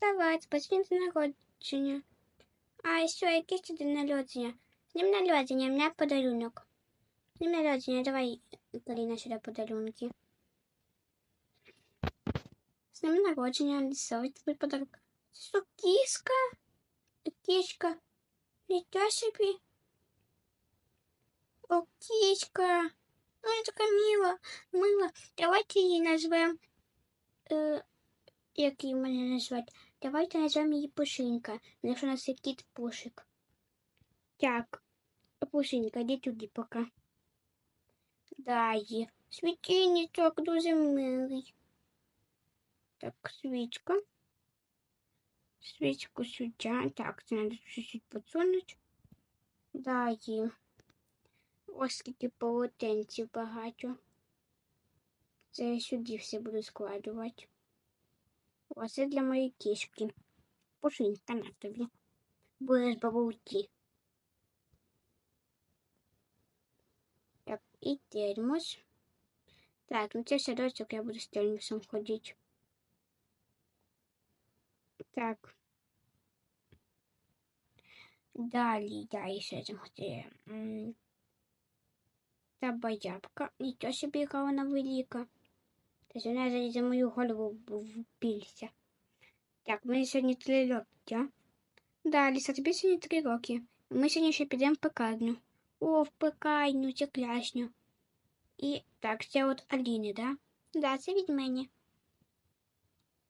Давай, спасибо за народження. А що, яке ще день народження? З днем народження, у мене подарунок. З днем народження, давай, Каріна, сюди подарунки. З днем народження, Аліса, ось тобі подарунок. Це що, кішка? Кішка. Нічого собі. О, кішка. Ну, вона така мила, мила. Давайте її назвемо. Е, як її мене назвати? Давайте назвемо її Пушинка. Тому що у нас є кіт Пушик. Так, Пушинка, йди туди поки. Далі. Світильничок дуже милий. Так, свічка. Свічку сюди. Так, це треба чуть-чуть подсунути. Далі. Ось скільки полотенців багато. Це я сюди все буду складувати. Ось це для моєї кішки. Пушинка на тобі. Будеш бабулки. Так, і термос. Так, ну це садочок я буду з термосом ходити. Так. Далі, далі, хотіла. М, Та боябка. Нічого собі, яка вона велика. Ж за- мою голову впілься. Так, ми сьогодні три роки. Да, Ліса, тобі сьогодні три роки. Ми сьогодні ще підемо в пекарню. О, в пекарню, це кляшню. І так, це от Аліни, да? Да, це від мене.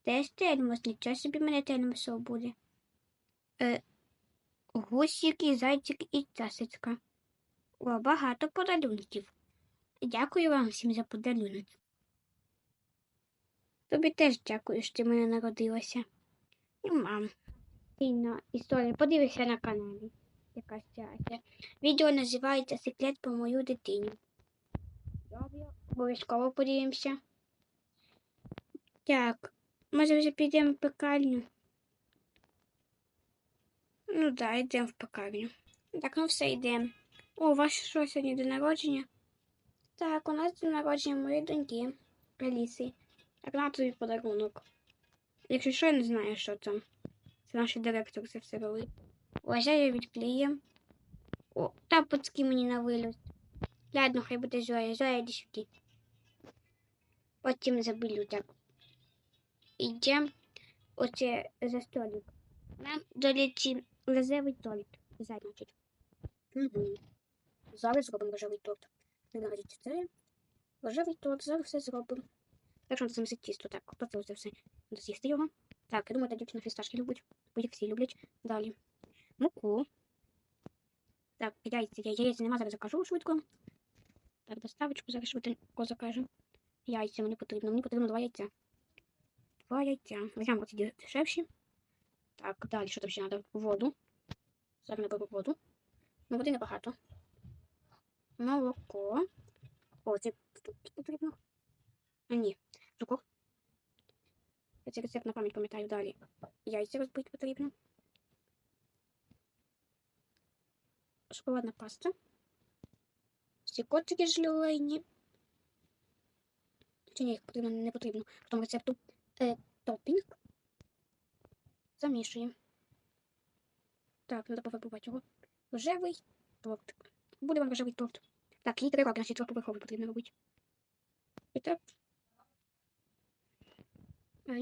Теж термос, нічого собі мене термосов буде. Е, і зайчик і часочка. О, багато подарунків. Дякую вам всім за подарунок. Тобі теж дякую, що ти мене народилася. І мам. Інна, історія. Подивися на каналі. Якась ця. Відео називається Секрет про мою дитину. Добре, обов'язково подивимося. Так, може вже підемо в пекарню? Ну да, йдемо в пекарню. Так, ну все, йдемо. О, у вас що сьогодні день народження? Так, у нас день народження моєї доньки Аліси. Так, на тобі подарунок. Якщо що, я не знаю, що там. Це наш директор це все робить. Ось я відклеїм. О, тапочки мені на виліт. Ладно, хай буде Зоя. Зоя, йди сюди. Потім забилю так. Ідем оце за столик. Нам, до речі, торт. Угу. Зараз зробимо рожевий торт. Значить, це рожевий торт. Зараз все зробимо. Так що замісить тісто. Так, хто це все з'їсти його? Так, я думаю, та дівчина фісташки любить. Бо їх всі люблять. Далі. Муку. Так, яйця. Яйця нема, зараз закажу швидко. Так, доставочку зараз швидко закажу. Яйця мені потрібно. Мені потрібно два яйця. Два яйця. Візьмемо оці дешевші. Так, далі, що там ще треба? Воду. Зараз наберу воду. Ну, води небагато. Молоко. О, це тут потрібно. А, ні. Цукор. Я цей рецепт на пам'ять пам'ятаю далі. Яйця розбити потрібно. Шоколадна паста. Ці котики желейні. Чи ні, їх потрібно, не потрібно. В тому рецепту е, топінг. Замішуємо. Так, треба пофарбувати його. Рожевий тортик. Буде вам рожевий торт. Так, їй три роки, значить трьохповерховий потрібно робити. І так. А?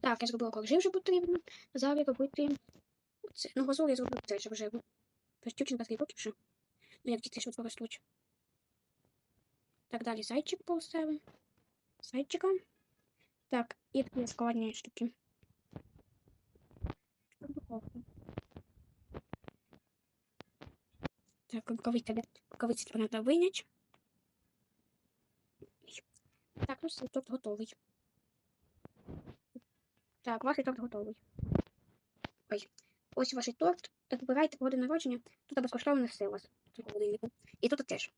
Так, я зробила коржі вже потрібно. Зараз робити. Це. Ну, глазурь я зроблю теж вже. Тож дівчинка скільки років ще. Ну, як діти швидко ростуть. Так, далі зайчик поставимо. Зайчика. Так, і такі складні штуки. Так, рукавиці, рукавиці треба вийняти. Так, ну все, торт готовий. Так, ваш торт готовий. Ой, ось ваш торт. Так, вибирайте погоди народження. Тут безкоштовно все у вас. І тут теж.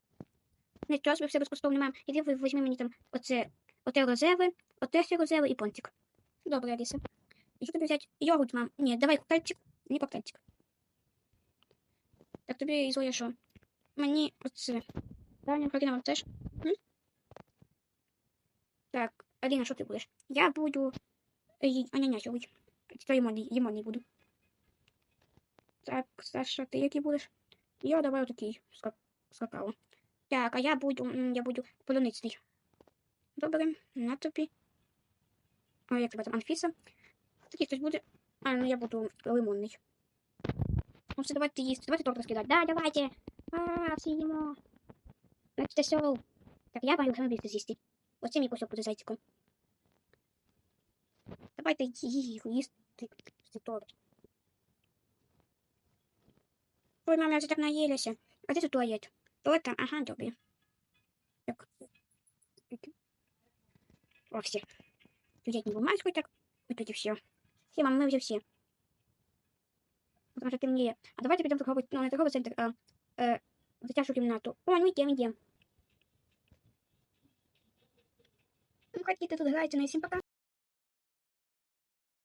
Не час ми все безкоштовно маємо. Іди ви візьми мені там оце, оте розеве, оте все розеве і понтик. Добре, Аліса. Що тобі взяти? Йогурт, мам. Ні, давай коктейльчик. Не коктейльчик. Так тобі Зоя що? Мені оце. Таня, Карина, вам теж? М? Так, Аліна, що ти будеш? Я буду... е, Ананасовий. Це лимонний, лимонний буду. Так, Саша, ти який будеш? Я давай такий ска- скакала. Так, а я буду, м, я буду полуницький. Добре, на тобі. А як тебе там Анфіса? Такий хтось буде. А, ну я буду лимонний. Ну все, давайте їсти. Давайте торт розкидати. Да, давайте. А, всі їмо. Значить, все. Так, я маю більше з'їсти. Оце мій кусок буде зайчиком. Давайте її їсти цей торт. Ой, мама, я вже так наїлася. А де тут туалет? Туалет там, ага, добре. Так. О, все. Не бумажку так. Вот эти все. Все, мам, мы уже все Потому что ты мне... А давайте пойдем в торговый, ну, не торговый центр, а э, в дитячу кімнату. О, ну идем, идем. Ну, хотите тут грайте, ну и всем пока.